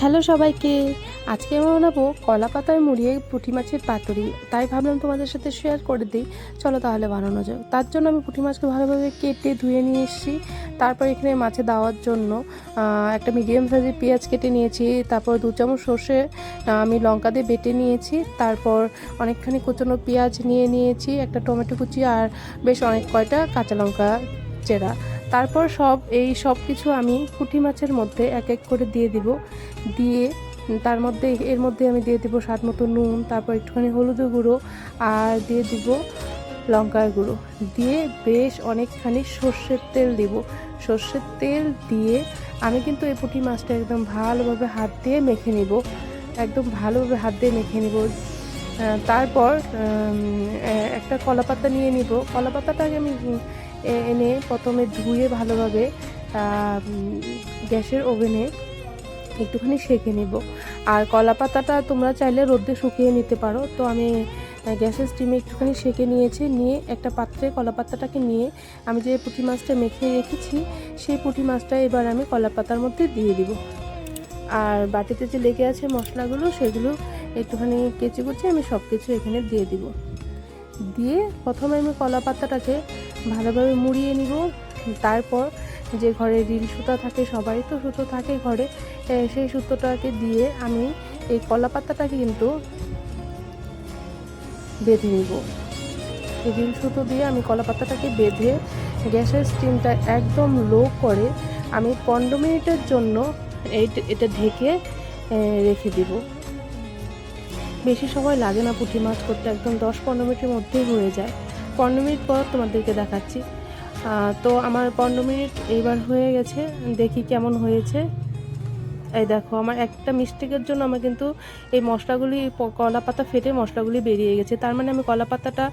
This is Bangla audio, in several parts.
হ্যালো সবাইকে। আজকে আমি বানাবো কলা পাতায় মুড়িয়ে পুঁটি মাছের পাতুরি। তাই ভাবলাম তোমাদের সাথে শেয়ার করে দিই। চলো তাহলে বানানো যাক। তার জন্য আমি পুঁটি মাছকে ভালোভাবে কেটে ধুয়ে নিয়ে এসেছি। তারপর এখানে মাছে দেওয়ার জন্য একটা মিডিয়াম সাইজের পেঁয়াজ কেটে নিয়েছি। তারপর দু চামচ সর্ষে আমি লঙ্কা দিয়ে বেটে নিয়েছি। তারপর অনেকখানি কুচনো পেঁয়াজ নিয়ে নিয়েছি, একটা টমেটো কুচি আর বেশ অনেক কয়টা কাঁচা লঙ্কা চেরা। তারপর সব, এই সব কিছু আমি পুঁটি মাছের মধ্যে এক এক করে দিয়ে দিব। দিয়ে তার মধ্যে, এর মধ্যে আমি দিয়ে দিব স্বাদ মতো নুন, তারপর একটুখানি হলুদ গুঁড়ো আর দিয়ে দিব লঙ্কার গুঁড়ো। দিয়ে বেশ অনেকখানি সর্ষের তেল দিব। সর্ষের তেল দিয়ে আমি কিন্তু এই পুঁটি মাছটা একদম ভালোভাবে হাত দিয়ে মেখে নিব। একদম ভালোভাবে হাত দিয়ে মেখে নিব। তারপর একটা কলা পাতা নিয়ে নিব। কলা পাতাটাকে আমি এনে প্রথমে ধুয়ে ভালোভাবে গ্যাসের ওভেনে একটুখানি সেঁকে নেব। আর কলা পাতাটা তোমরা চাইলে রোদে শুকিয়ে নিতে পারো। তো আমি গ্যাসের স্টিমে একটুখানি সেঁকে নিয়েছি। নিয়ে একটা পাত্রে কলা পাতাটাকে নিয়ে আমি যে পুঁটি মাছটা মেখে রেখেছি, সেই পুঁটি মাছটা এবার আমি কলা পাতার মধ্যে দিয়ে দিব। আর বাটিতে যে লেগে আছে মশলাগুলো, সেগুলো একটুখানি কেচে কুচে আমি সব কিছু এখানে দিয়ে দিব। দিয়ে প্রথমে আমি কলা পাতাটাকে ভালোভাবে মুড়িয়ে নিব। তারপর যে ঘরে রিল সুতা থাকে, সবারই তো সুতো থাকে ঘরে সেই সুতোটাকে দিয়ে আমি এই কলা পাতাটাকে কিন্তু বেঁধে নিব। রিল সুতো দিয়ে আমি কলা পাতাটাকে বেঁধে গ্যাসের স্টিমটা একদম লো করে আমি পনেরো মিনিটের জন্য এটা ঢেকে রেখে দিব। বেশি সময় লাগে না পুঁটি মাছ করতে, একদম দশ পনেরো মিনিটের মধ্যেই হয়ে যায়। পনেরো মিনিট পর তোমাদেরকে দেখাচ্ছি। তো আমার পনেরো মিনিট এইবার হয়ে গেছে। দেখি কেমন হয়েছে। এই দেখো, আমার একটা মিস্টেকের জন্য আমার কিন্তু এই মশলাগুলি কলা পাতা ফেটে মশলাগুলি বেরিয়ে গেছে। তার মানে আমি কলা পাতাটা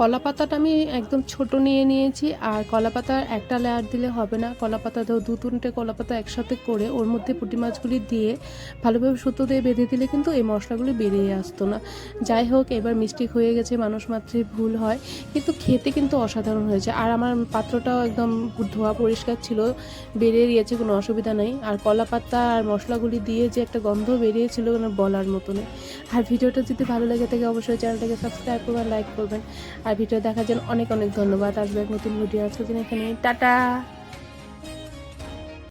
কলা পাতাটা আমি একদম ছোট নিয়ে নিয়েছি, আর কলা পাতার একটা লেয়ার দিলে হবে না। কলা পাতা দু তিনটে কলা পাতা একসাথে করে ওর মধ্যে পুঁটি মাছগুলি দিয়ে ভালোভাবে সুতো দিয়ে বেঁধে দিলে কিন্তু এই মশলাগুলি বেরিয়ে আসতো না। যাই হোক, এবার মিস্টেক হয়ে গেছে, মানুষ মাত্রই ভুল হয়। কিন্তু খেতে কিন্তু অসাধারণ হয়েছে। আর আমার পাত্রটাও একদম ধোয়া পরিষ্কার ছিল, বেরিয়ে গিয়েছে, কোনো অসুবিধা নেই। আর কলা পাতা আর মশলাগুলি দিয়ে যে একটা গন্ধ বেরিয়েছিল বলার মতনই। আর ভিডিওটা যদি ভালো লাগে থাকে, অবশ্যই চ্যানেলটাকে সাবস্ক্রাইব করবেন লাইক করবেন। আর ভিডিও দেখার জন্য অনেক অনেক ধন্যবাদ। আসবে নতুন ভিডিও আজকের দিন এখানে টাটা!